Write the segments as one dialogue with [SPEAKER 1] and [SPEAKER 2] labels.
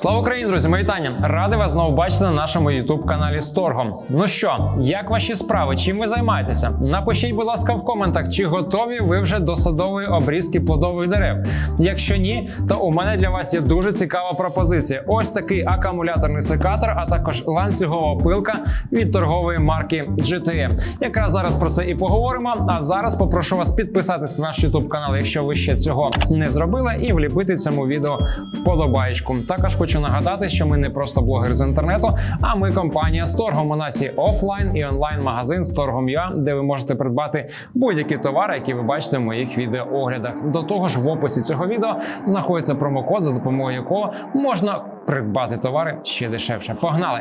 [SPEAKER 1] Слава Україні, друзі! Мої вітання! Радий вас знову бачити на нашому youtube каналі з торгом. Ну що, як ваші справи? Чим ви займаєтеся? Напишіть, будь ласка, в коментах, чи готові ви вже до садової обрізки плодових дерев. Якщо ні, то у мене для вас є дуже цікава пропозиція. Ось такий акумуляторний секатор, а також ланцюгова пилка від торгової марки GTM. Якраз зараз про це і поговоримо. А зараз попрошу вас підписатися на наш youtube канал, якщо ви ще цього не зробили, і вліпити цьому відео вподобаєчку. Також хочу нагадати, що ми не просто блогер з інтернету, а ми компанія з торгом. У нас є офлайн і онлайн магазин з торгом де ви можете придбати будь-які товари, які ви бачите в моїх відеооглядах. До того ж, в описі цього відео знаходиться промокод, за допомогою якого можна придбати товари ще дешевше. Погнали!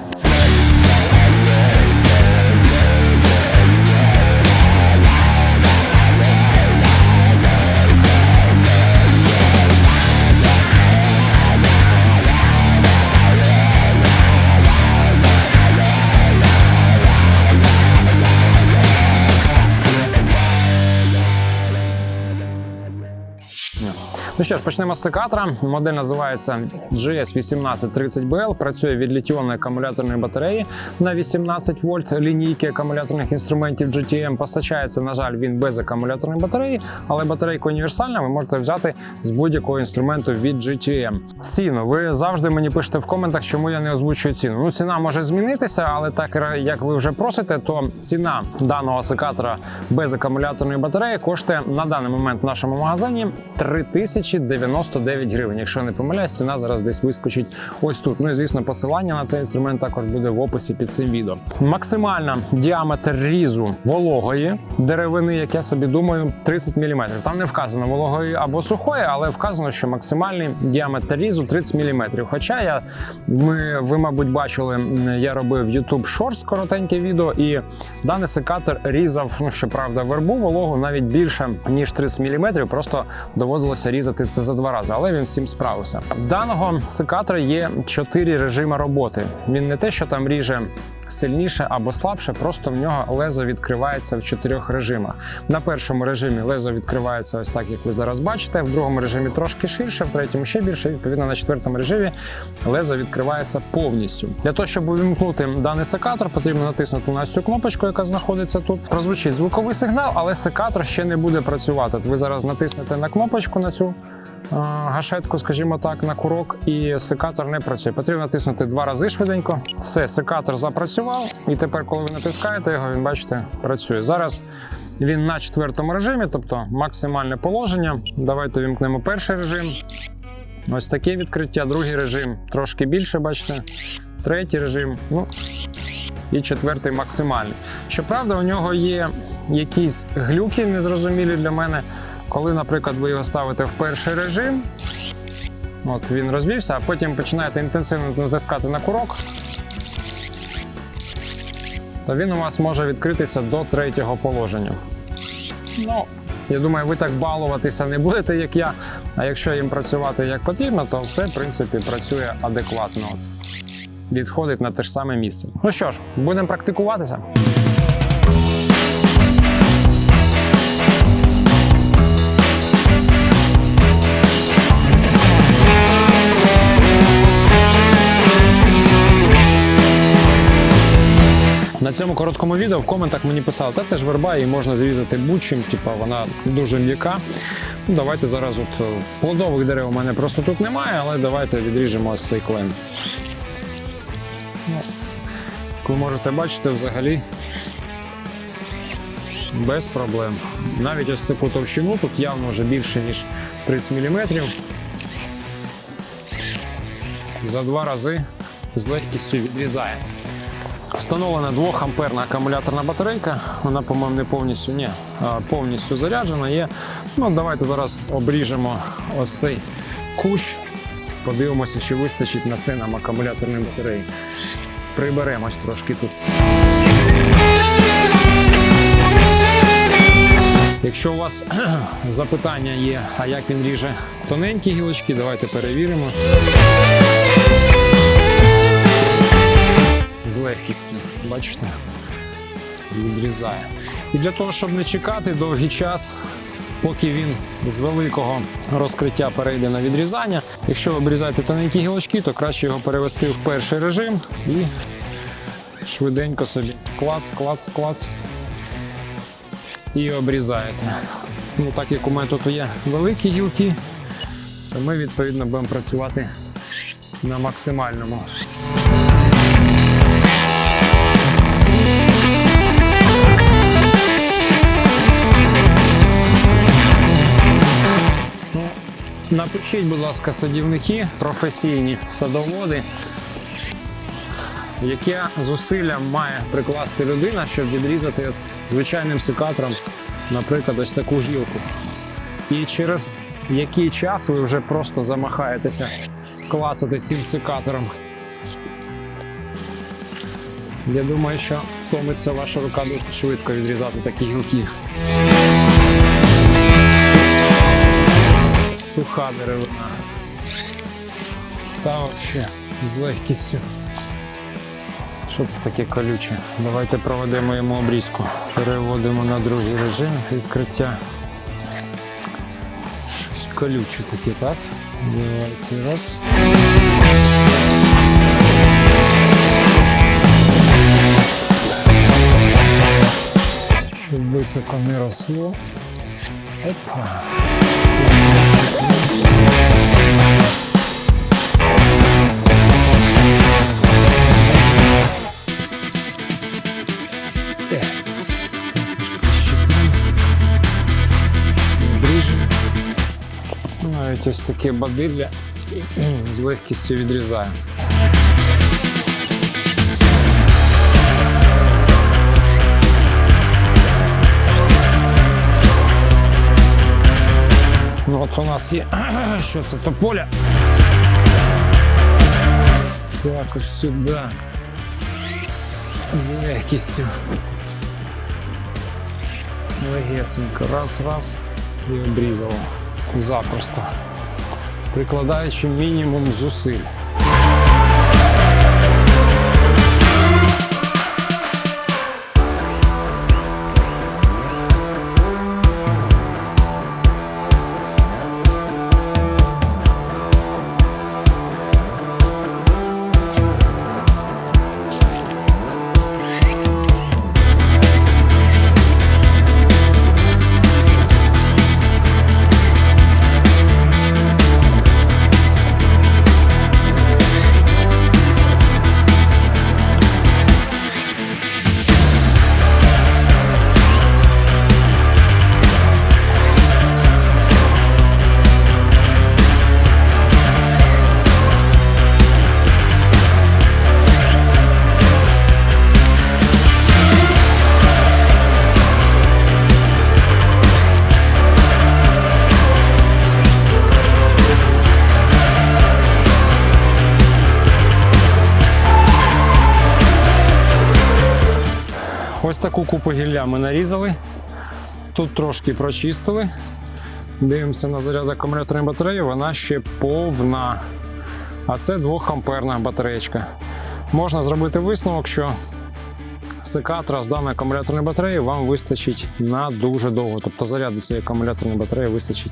[SPEAKER 1] Ну що ж, почнемо з секатора. Модель називається GS1830BL. Працює від літіонної акумуляторної батареї на 18 вольт лінійки акумуляторних інструментів GTM. Постачається, на жаль, він без акумуляторної батареї, але батарейка універсальна. Ви можете взяти з будь-якого інструменту від GTM. Ціну ви завжди мені пишете в коментах, чому я не озвучую ціну. Ну, ціна може змінитися, але так як ви вже просите, то ціна даного секатора без акумуляторної батареї коштує на даний момент в нашому магазині 3099 гривень. Якщо не помиляюсь, ціна зараз десь вискочить ось тут. Ну і звісно, посилання на цей інструмент також буде в описі під цим відео. Максимальна діаметр різу вологої деревини, як я собі думаю, 30 мм. Там не вказано вологої або сухої, але вказано, що максимальний діаметр різу 30 мм. Хоча я ми, ви, мабуть, бачили, я робив YouTube Shorts коротеньке відео, і даний секатор різав, ну щоправда, вербу вологу навіть більше ніж 30 мм. Просто доводилося різати це за два рази, але він з цим справився. В даного секатора є чотири режими роботи. Він не те, що там ріже. Сильніше або слабше, просто в нього лезо відкривається в чотирьох режимах. На першому режимі лезо відкривається ось так, як ви зараз бачите. В другому режимі трошки ширше, в третьому ще більше. Відповідно, на четвертому режимі лезо відкривається повністю. Для того, щоб увімкнути даний секатор, потрібно натиснути на цю кнопочку, яка знаходиться тут. Прозвучить звуковий сигнал, але секатор ще не буде працювати. Ви зараз натиснете на кнопочку на цю гашетку, скажімо так, на курок, і секатор не працює. Потрібно натиснути два рази швиденько. Все, секатор запрацював, і тепер, коли ви натискаєте його, він бачите, працює. Зараз він на четвертому режимі, тобто максимальне положення. Давайте вімкнемо перший режим. Ось таке відкриття, другий режим трошки більше, бачите. Третій режим. Ну, і четвертий максимальний. Щоправда, у нього є якісь глюки незрозумілі для мене. Коли, наприклад, ви його ставите в перший режим, от він розвівся, а потім починаєте інтенсивно натискати на курок, то він у вас може відкритися до третього положення. Ну, я думаю, ви так балуватися не будете, як я. А якщо їм працювати як потрібно, то все, в принципі, працює адекватно. От. Відходить на те ж саме місце. Ну що ж, будемо практикуватися. На цьому короткому відео в коментах мені писали, та це ж верба, її можна зрізати будь-чим, типа вона дуже м'яка. Ну, Давайте зараз от е, плодових дерев у мене просто тут немає, але давайте відріжемо ось цей клен. Як ви можете бачити, взагалі без проблем. Навіть ось таку товщину, тут явно вже більше, ніж 30 мм. За два рази з легкістю відрізає. Встановлена 2 амперна акумуляторна батарейка. Вона, по-моєму, не повністю ні, повністю заряджена є. Ну, Давайте зараз обріжемо ось цей кущ. Подивимося, чи вистачить на це нам акумуляторної батареї. Приберемось трошки тут. Якщо у вас запитання є, а як він ріже тоненькі гілочки, давайте перевіримо. З легкістю, бачите, відрізає. І для того, щоб не чекати довгий час, поки він з великого розкриття перейде на відрізання. Якщо ви обрізаєте тоненькі гілочки, то краще його перевести в перший режим і швиденько собі клац, клац, клац і обрізаєте. Ну, так як у мене тут є великі гілки, то ми відповідно будемо працювати на максимальному. Напишіть, будь ласка, садівники, професійні садоводи, яке зусилля має прикласти людина, щоб відрізати звичайним секатором, наприклад, ось таку гілку. І через який час ви вже просто замахаєтеся клацати цим секатором. Я думаю, що втомиться ваша рука дуже швидко відрізати такі гілки. Суха деревина. Та от ще з легкістю. Що це таке колюче? Давайте проведемо йому обрізку. Переводимо на другий режим відкриття. Щось колюче таке, так? Давайте раз. Щоб високо не росло. Опа. Ось таке бадилля з легкістю відрізаю. Ну от у нас є що це тополя. Також сюди. З легкістю. Легесенько. Раз, раз і обрізало. Запросто. Прикладаючи мінімум зусиль. Таку купу гілля ми нарізали. Тут трошки прочистили. Дивимося на заряд акумуляторної батареї, вона ще повна. А це 2 амперна батареєчка. Можна зробити висновок, що секатора з даної акумуляторної батареї вам вистачить на дуже довго. Тобто заряду цієї акумуляторної батареї вистачить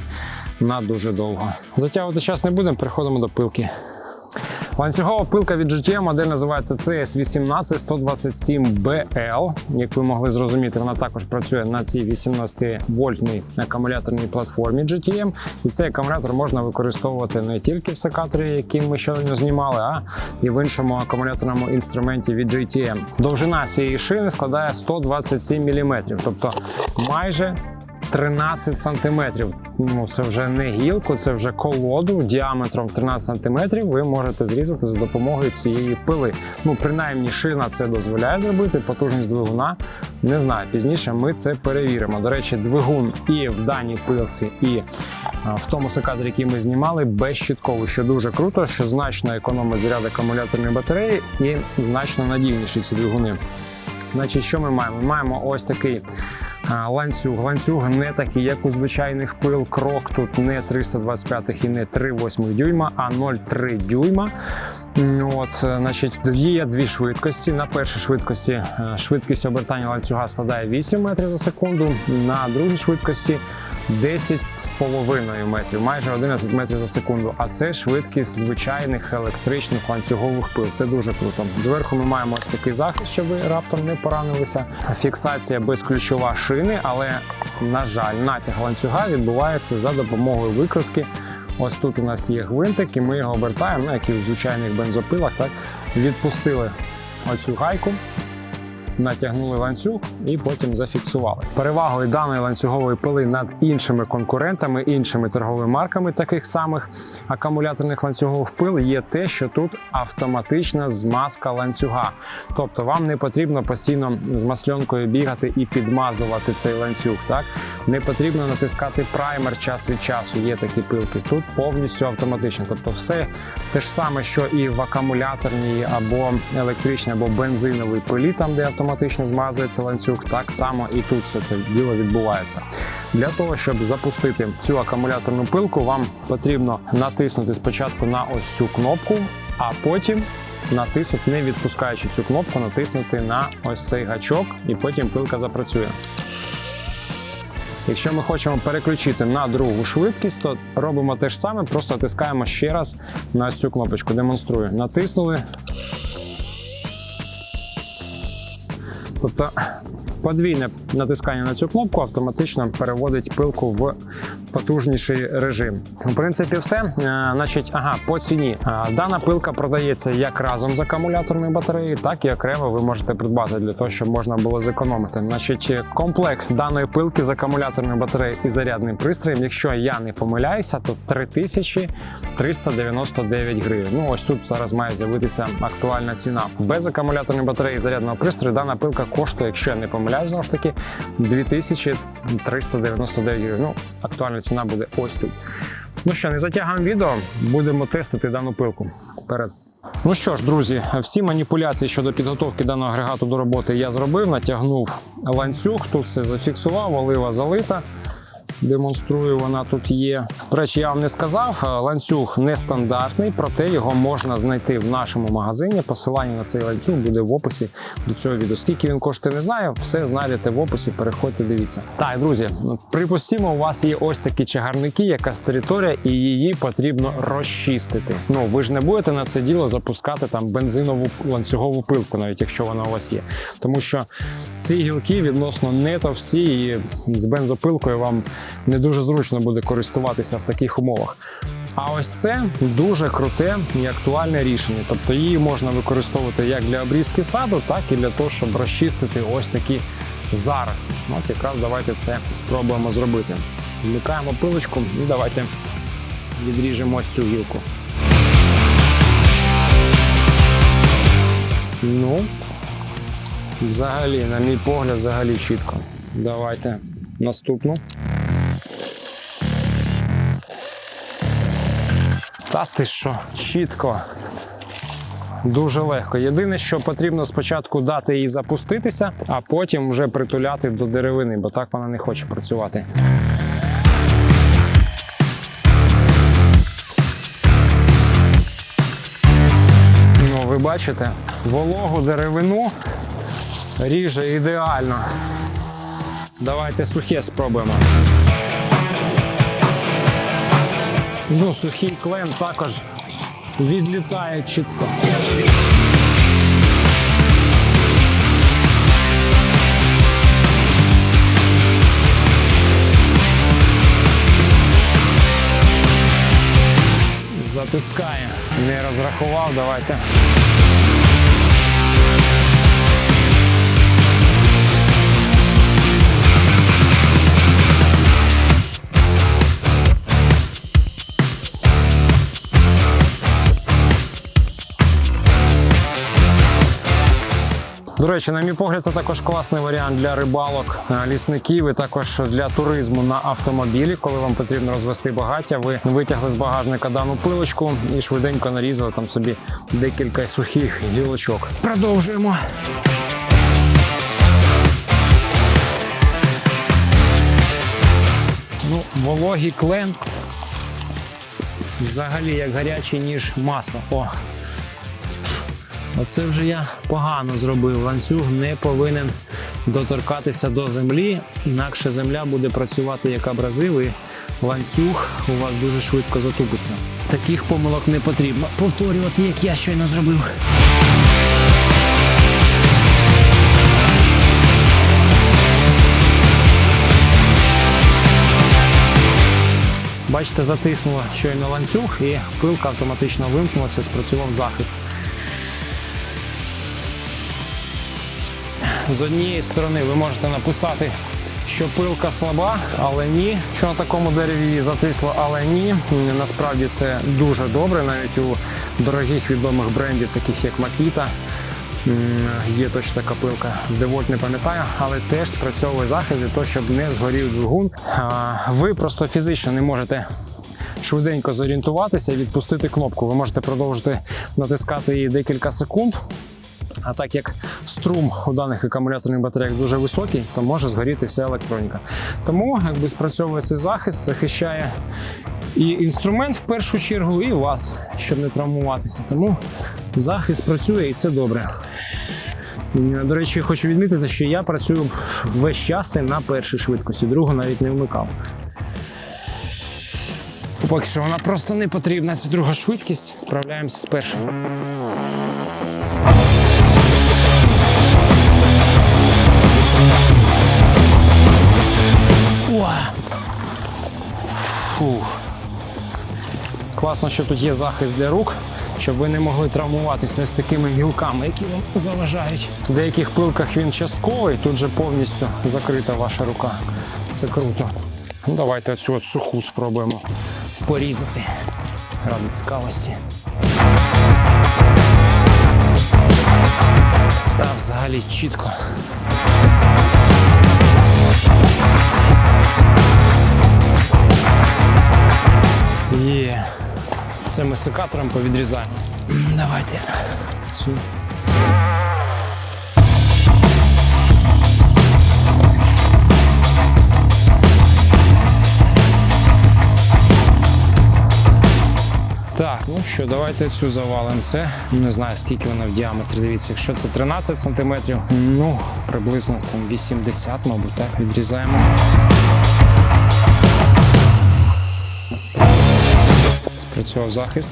[SPEAKER 1] на дуже довго. Затягувати час не будемо, переходимо до пилки. Ланцюгова пилка від GTM, модель називається CS18127BL. Як ви могли зрозуміти, вона також працює на цій 18-вольтній акумуляторній платформі GTM. І цей акумулятор можна використовувати не тільки в секаторі, який ми щойно знімали, а і в іншому акумуляторному інструменті від GTM. Довжина цієї шини складає 127 мм, тобто майже 13 сантиметрів. Ну це вже не гілку, це вже колоду діаметром 13 сантиметрів. Ви можете зрізати за допомогою цієї пили. Ну, принаймні, шина це дозволяє зробити. Потужність двигуна не знаю. Пізніше ми це перевіримо. До речі, двигун і в даній пилці, і в тому секаторі, який ми знімали, безщітково, що дуже круто, що значно економить заряд акумуляторної батареї і значно надійніші ці двигуни. Значить, що ми маємо? Ми маємо ось такий ланцюг. Ланцюг не такий, як у звичайних пил. Крок тут не 325 і не 3,8 дюйма, а 0,3 дюйма. От, е, значить, є дві швидкості. На першій швидкості е, швидкість обертання ланцюга складає 8 метрів за секунду. На другій швидкості 10,5 метрів, майже 11 метрів за секунду. А це швидкість звичайних електричних ланцюгових пил. Це дуже круто. Зверху ми маємо ось такий захист, щоб ви раптом не поранилися. Фіксація безключова шини, але на жаль, натяг ланцюга відбувається за допомогою викрутки. Ось тут у нас є гвинтик, і ми його обертаємо, ну, як і у звичайних бензопилах, так відпустили оцю гайку натягнули ланцюг і потім зафіксували. Перевагою даної ланцюгової пили над іншими конкурентами, іншими торговими марками таких самих акумуляторних ланцюгових пил є те, що тут автоматична змазка ланцюга. Тобто вам не потрібно постійно з масльонкою бігати і підмазувати цей ланцюг. Так не потрібно натискати праймер час від часу. Є такі пилки. Тут повністю автоматично. Тобто, все те ж саме, що і в акумуляторній або електричній, або бензиновій пилі, там де автоматично змазується ланцюг, так само і тут все це діло відбувається. Для того, щоб запустити цю акумуляторну пилку, вам потрібно натиснути спочатку на ось цю кнопку, а потім натиснути, не відпускаючи цю кнопку, натиснути на ось цей гачок, і потім пилка запрацює. Якщо ми хочемо переключити на другу швидкість, то робимо те ж саме, просто натискаємо ще раз на цю кнопочку. Демонструю. Натиснули. Тобто подвійне натискання на цю кнопку автоматично переводить пилку в потужніший режим. В принципі, все. Е, Значить, ага, по ціні. Е, Дана пилка продається як разом з акумуляторною батареєю, так і окремо ви можете придбати для того, щоб можна було зекономити. Значить, комплект даної пилки з акумуляторною батареєю і зарядним пристроєм, якщо я не помиляюся, то 3399 гривень. Ну ось тут зараз має з'явитися актуальна ціна. Без акумуляторної батареї і зарядного пристрою дана пилка коштує, якщо я не помиляюсь, знову ж таки 2399 гривень. Ну, актуальна ціна буде ось тут. Ну що, не затягуємо відео, будемо тестити дану пилку. Вперед. Ну що ж, друзі, всі маніпуляції щодо підготовки даного агрегату до роботи я зробив, натягнув ланцюг, тут все зафіксував, олива залита. Демонструю, вона тут є. До речі, я вам не сказав, е, ланцюг нестандартний, проте його можна знайти в нашому магазині. Посилання на цей ланцюг буде в описі до цього відео. Скільки він коштує, не знаю. Все знайдете в описі. Переходьте, дивіться. Так, друзі, припустімо, у вас є ось такі чагарники, якась територія, і її потрібно розчистити. Ну ви ж не будете на це діло запускати там бензинову ланцюгову пилку, навіть якщо вона у вас є. Тому що ці гілки відносно не товсті, і з бензопилкою вам не дуже зручно буде користуватися в таких умовах. А ось це дуже круте і актуальне рішення. Тобто її можна використовувати як для обрізки саду, так і для того, щоб розчистити ось такі зарості. От якраз давайте це спробуємо зробити. Вмикаємо пилочку і давайте відріжемо ось цю гілку. Ну, взагалі, на мій погляд, взагалі чітко. Давайте наступну. Та ти що, чітко. Дуже легко. Єдине, що потрібно спочатку дати їй запуститися, а потім вже притуляти до деревини, бо так вона не хоче працювати. Ну, ви бачите, вологу деревину ріже ідеально. Давайте сухе спробуємо. Ну, сухий клен також відлітає чітко. Затискає. Не розрахував, давайте. До речі, на мій погляд, це також класний варіант для рибалок, е, лісників і також для туризму на автомобілі. Коли вам потрібно розвести багаття, ви витягли з багажника дану пилочку і швиденько нарізали там собі декілька сухих гілочок. Продовжуємо. Ну, вологий клен. Взагалі як гарячий, ніж масло. О, Оце вже я погано зробив. Ланцюг не повинен доторкатися до землі, інакше земля буде працювати як абразив і ланцюг у вас дуже швидко затупиться. Таких помилок не потрібно повторювати, як я щойно зробив. Бачите, затиснуло щойно ланцюг і пилка автоматично вимкнулася, спрацював захист. З однієї сторони ви можете написати, що пилка слаба, але ні. Що на такому дереві її затисло, але ні. Насправді це дуже добре, навіть у дорогих відомих брендів, таких як Makita, є точно така пилка. Девольт не пам'ятаю, але теж спрацьовує захист для того, щоб не згорів двигун. Ви просто фізично не можете швиденько зорієнтуватися і відпустити кнопку. Ви можете продовжити натискати її декілька секунд. А так як струм у даних акумуляторних батареях дуже високий, то може згоріти вся електроніка. Тому якби спрацьовує цей захист, захищає і інструмент в першу чергу, і вас, щоб не травмуватися. Тому захист працює і це добре. До речі, хочу відмітити, що я працюю весь час на першій швидкості, другу навіть не вмикав. Поки що вона просто не потрібна. Це друга швидкість. Справляємося з першою. Фух. Класно, що тут є захист для рук, щоб ви не могли травмуватися з такими гілками, які вам заважають. В деяких пилках він частковий, тут же повністю закрита ваша рука. Це круто. Ну, давайте от суху спробуємо порізати. Ради цікавості. Та взагалі чітко. Є. Це ми секатором повідрізаємо. Давайте. Цю. Так, ну що, давайте цю завалимо. Це не знаю скільки вона в діаметрі. Дивіться, якщо це 13 см, ну приблизно там 80, мабуть, так, відрізаємо. Спрацював захист.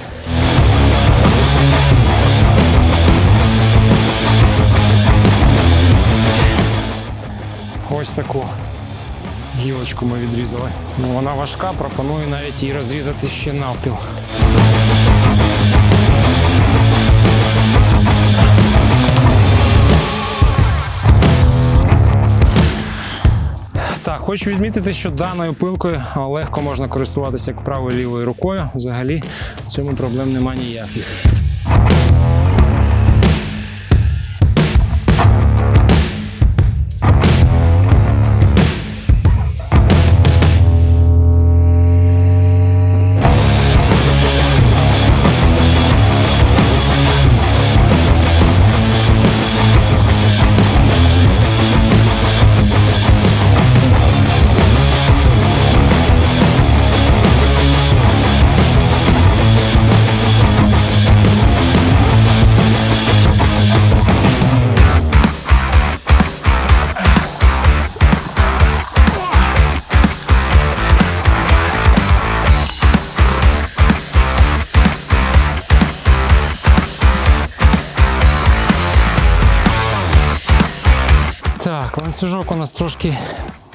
[SPEAKER 1] Ось таку гілочку ми відрізали. Ну, вона важка, пропоную навіть її розрізати ще навпіл. Хочу відмітити, що даною пилкою легко можна користуватися як правою лівою рукою. Взагалі в цьому проблем немає ніяких.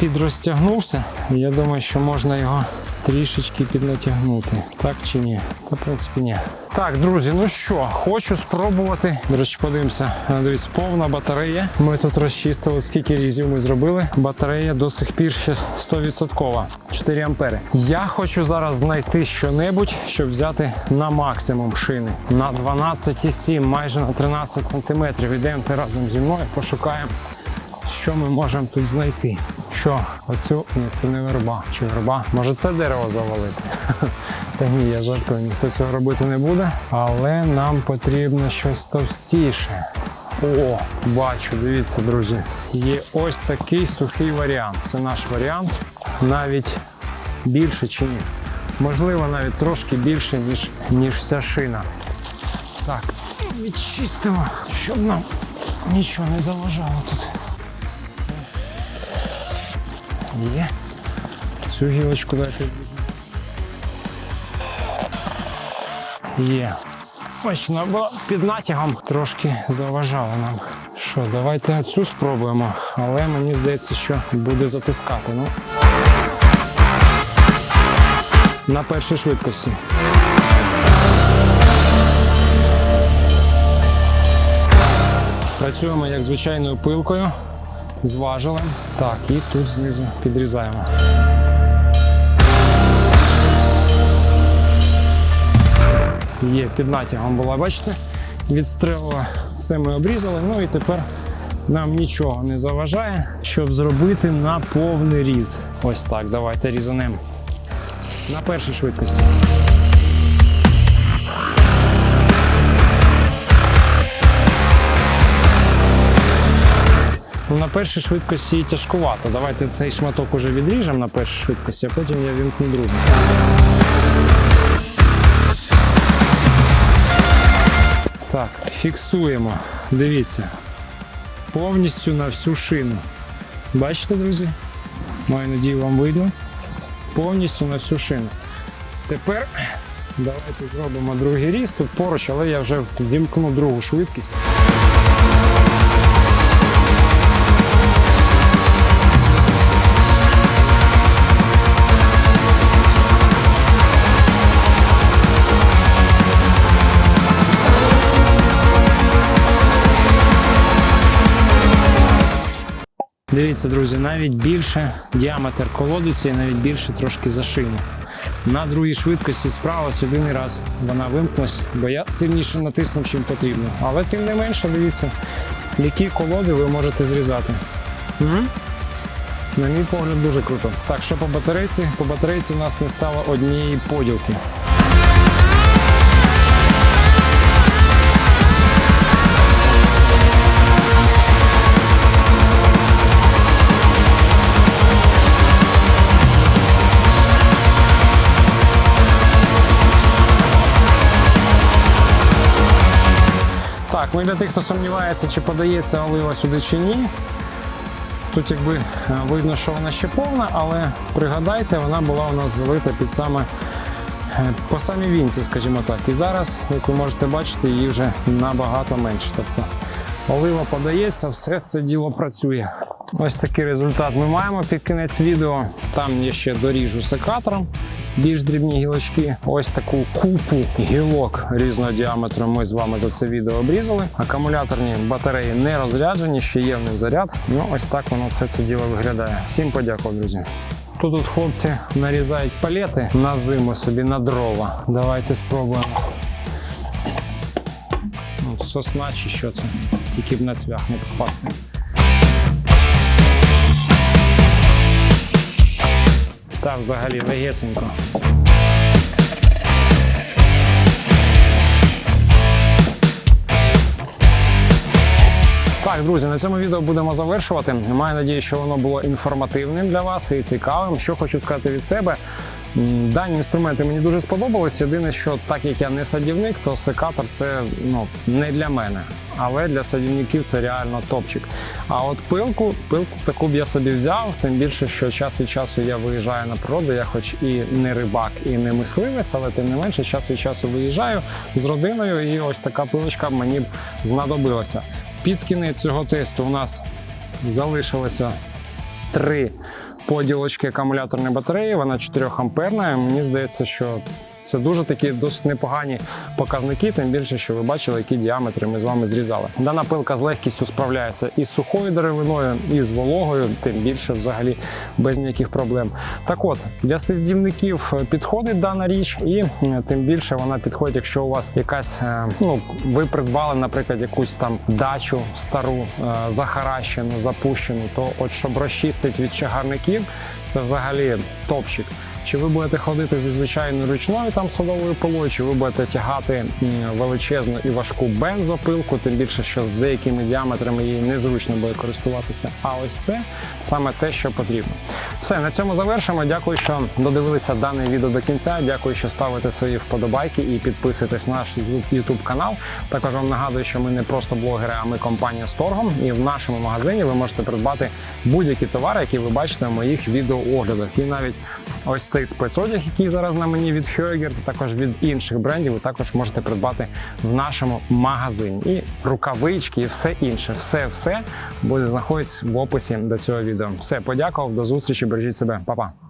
[SPEAKER 1] Підрозтягнувся. Я думаю, що можна його трішечки піднатягнути. Так чи ні? Та в принципі ні. Так, друзі, ну що, хочу спробувати. До речі, подивимося. Дивіться, повна батарея. Ми тут розчистили, скільки різів ми зробили. Батарея до сих пір ще 100%. 4 ампери. Я хочу зараз знайти щонебудь, щоб взяти на максимум шини. На 12,7, майже на 13 сантиметрів. Ідемте разом зі мною, пошукаємо що ми можемо тут знайти? Що? Оцю ні, це не верба. Чи верба? Може це дерево завалити? Та ні, я жартую, ніхто цього робити не буде. Але нам потрібно щось товстіше. О, бачу, дивіться, друзі. Є ось такий сухий варіант. Це наш варіант. Навіть більше чи ні. Можливо, навіть трошки більше, ніж, ніж вся шина. Так, відчистимо, щоб нам нічого не заважало тут. Є. Цю гілочку дайте. Є. Ось вона була під натягом, трошки заважала нам. Що, давайте цю спробуємо, але мені здається, що буде затискати. Ну. На першій швидкості. Працюємо як звичайною пилкою з важелем. Так, і тут знизу підрізаємо. Є під натягом була, бачите? Відстрелила. Це ми обрізали. Ну і тепер нам нічого не заважає, щоб зробити на повний різ. Ось так, давайте різанемо. На першій швидкості. На першій швидкості тяжкувато. Давайте цей шматок уже відріжемо на першій швидкості, а потім я вімкну другу. Так, фіксуємо. Дивіться. Повністю на всю шину. Бачите, друзі? Маю надію, вам видно. Повністю на всю шину. Тепер давайте зробимо другий різ тут поруч, але я вже вімкну другу швидкість. Дивіться, друзі, навіть більше діаметр колодиці і навіть більше трошки за шину. На другій швидкості справилась один раз вона вимкнулась, бо я сильніше натиснув, чим потрібно. Але тим не менше, дивіться, які колоди ви можете зрізати. М? На мій погляд, дуже круто. Так, що по батарейці? По батарейці у нас не стало однієї поділки. Ну і для тих, хто сумнівається, чи подається олива сюди чи ні. Тут якби е, видно, що вона ще повна, але пригадайте, вона була у нас залита під саме е, по самій вінці, скажімо так. І зараз, як ви можете бачити, її вже набагато менше. Тобто олива подається, все це діло працює. Ось такий результат ми маємо під кінець відео. Там я ще доріжу секатором більш дрібні гілочки. Ось таку купу гілок різного діаметру ми з вами за це відео обрізали. Акумуляторні батареї не розряджені, ще є в них заряд. Ну ось так воно все це діло виглядає. Всім подякував, друзі. Тут от хлопці нарізають палети на зиму собі на дрова. Давайте спробуємо. Сосна чи що це? Тільки б на цвях не попасти. Та взагалі легесенько. Так, друзі, на цьому відео будемо завершувати. Маю надію, що воно було інформативним для вас і цікавим. Що хочу сказати від себе. Дані інструменти мені дуже сподобались. Єдине, що так як я не садівник, то секатор це ну не для мене. Але для садівників це реально топчик. А от пилку, пилку таку б я собі взяв, тим більше, що час від часу я виїжджаю на природу. Я хоч і не рибак, і не мисливець, але тим не менше, час від часу виїжджаю з родиною, і ось така пилочка мені б знадобилася. Під кінець цього тесту у нас залишилося три поділочки акумуляторної батареї. Вона 4 амперна. Мені здається, що це дуже такі досить непогані показники, тим більше, що ви бачили, які діаметри ми з вами зрізали. Дана пилка з легкістю справляється і з сухою деревиною, і з вологою, тим більше взагалі без ніяких проблем. Так от, для садівників підходить дана річ, і е, тим більше вона підходить, якщо у вас якась, е, ну ви придбали, наприклад, якусь там дачу стару, е, захаращену, запущену, то от щоб розчистити від чагарників, це взагалі топчик. Чи ви будете ходити зі звичайною ручною там садовою пилою, чи ви будете тягати величезну і важку бензопилку, тим більше, що з деякими діаметрами її незручно буде користуватися. А ось це саме те, що потрібно. Все, на цьому завершимо. Дякую, що додивилися дане відео до кінця. Дякую, що ставите свої вподобайки і підписуєтесь на наш YouTube канал. Також вам нагадую, що ми не просто блогери, а ми компанія з торгом. І в нашому магазині ви можете придбати будь-які товари, які ви бачите в моїх відеооглядах. І навіть ось цей спецодяг, який зараз на мені від Хьогер, та також від інших брендів, ви також можете придбати в нашому магазині. І рукавички, і все інше, все, все буде знаходитись в описі до цього відео. Все, подякував, до зустрічі, бережіть себе, Па-па.